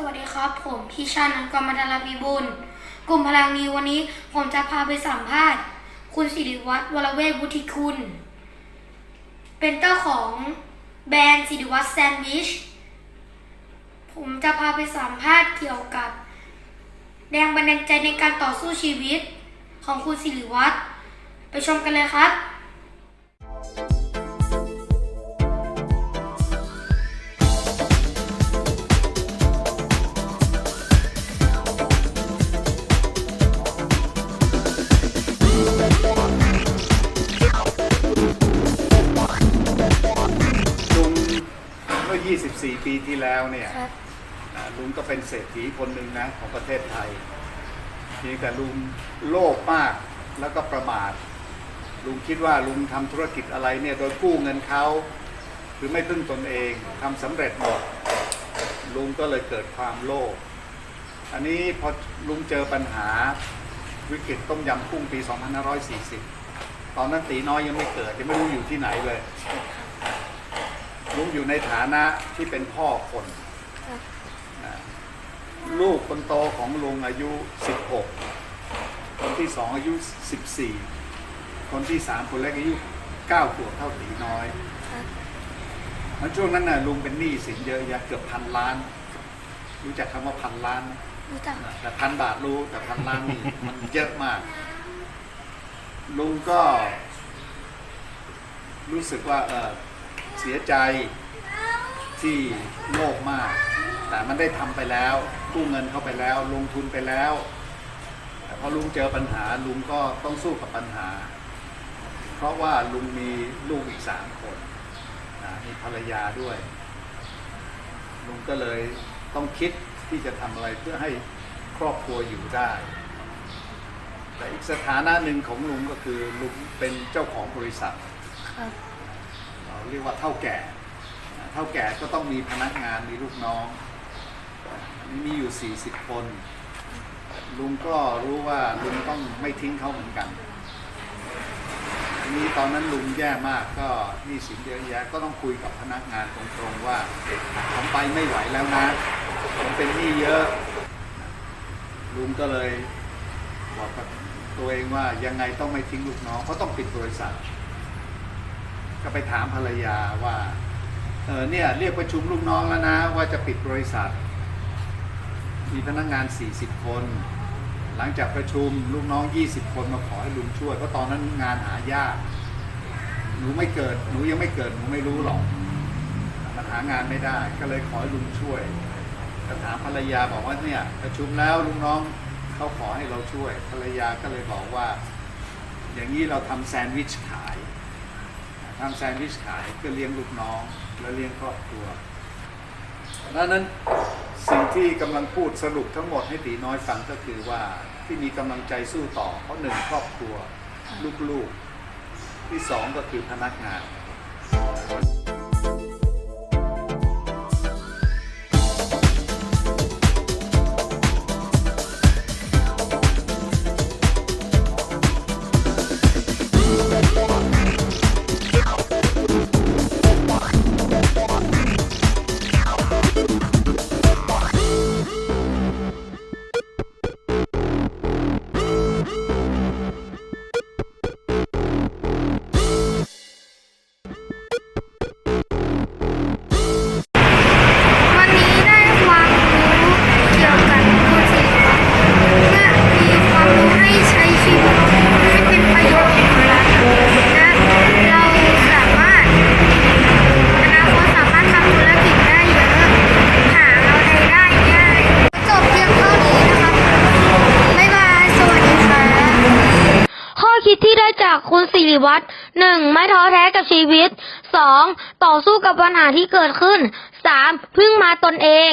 สวัสดีครับ ผมพิชานันท์กรมธารพีบุญกลุ่มพลังนี้วันนี้ผมจะพาไปสัมภาษณ์ คุณสิริวัตรวรเวทวุฒิคุณ เป็นเจ้าของแบรนด์สิริวัตรแซนด์วิช ผมจะพาไปสัมภาษณ์เกี่ยวกับ แรงบันดาลใจในการต่อสู้ชีวิตของคุณสิริวัตรไปชมกันเลยครับ อ24ปีที่แล้วเนี่ยครับ อ่าลุงก็เป็นเศรษฐีคนหนึ่งนะของประเทศไทยเพียงแต่ลุงโลภมากแล้วก็ประมาท ลุงคิดว่าลุงทำธุรกิจอะไรเนี่ยโดยกู้เงินเขาหรือไม่พึ่งตนเองทำสำเร็จหมด ลุงก็เลยเกิดความโลภ อันนี้พอลุงเจอปัญหาวิกฤตต้มยำกุ้งปี 2540 ตอนนั้นตีน้อยยังไม่เกิดยังไม่รู้อยู่ที่ไหนเลย ลุงอยู่ในฐานะที่เป็นพ่อคนนะลูกคนโตของลุงอายุ 16 คนที่สองอายุ 14 คนที่สามคนเล็กอายุ9ขวบเท่าตีน้อยมันช่วงนั้นน่ะลุงเป็นหนี้สินเยอะแยะเกือบพันล้าน รู้จักคำว่าพันล้านไหมรู้จักแต่พันบาทรู้แต่พันล้านนี่มันเยอะมาก ลุงก็ รู้สึกว่าเออ เสียใจที่โลภมาก แต่มันได้ทำไปแล้วกู้เงินเข้าไปแล้ว ลงทุนไปแล้ว แต่พอลุงเจอปัญหาลุงก็ต้องสู้กับปัญหา เพราะว่าลุงมีลูกอีกสามคนนะมีภรรยาด้วย ลุงก็เลยต้องคิดที่จะทำอะไรเพื่อให้ครอบครัวอยู่ได้ แต่อีกสถานะหนึ่งของลุงก็คือลุงเป็นเจ้าของบริษัท เราเรียกว่าเท่าแก่ เท่าแก่ก็ต้องมีพนักงานมีลูกน้องนนี้มีอยู่ 40 คน ลุงก็รู้ว่าลุงต้องไม่ทิ้งเขาเหมือนกันทีนี้ตอนนั้นลุงแย่มากก็หนี่สินเยอะแยะก็ต้องคุยกับพนักงานตรงๆว่าผมไปไม่ไหวแล้วนะผมเป็นหนี้เยอะลุงก็เลยบอกกับตัวเองว่ายังไงต้องไม่ทิ้งลูกน้องเพราะต้องปิดบริษัท ก็ไปถามภรรยาว่าเออเนี่ยเรียกประชุมลูกน้องแล้วนะ ว่าจะปิดบริษัท มีพนักงาน 40 คน หลังจากประชุมลูกน้อง 20 คนมาขอให้ลุงช่วยเพราะตอนนั้นงานหายากหนูไม่เกิดหนูยังไม่เกิดหนูไม่รู้หรอกมันหางานไม่ได้ ก็เลยขอให้ลุงช่วยก็ถามภรรยาบอกว่าเนี่ยประชุมแล้วลูกน้องเขาขอให้เราช่วย ภรรยาก็เลยบอกว่า อย่างนี้เราทำแซนด์วิชขาย ทำแซนด์วิชขายเพื่อเลี้ยงลูกน้องและเลี้ยงครอบครัวดังนั้นสิ่งที่กำลังพูดสรุปทั้งหมดให้ตีน้อยฟังก็คือว่าที่มีกำลังใจสู้ต่อ เพราะหนึ่งครอบครัว ลูกๆ ที่สองก็คือพนักงานวัน คิดที่ได้จากคุณสิริวัตรหนึ่งไม่ท้อแท้กับชีวิตสองต่อสู้กับปัญหาที่เกิดขึ้นสามพึ่งมาตนเอง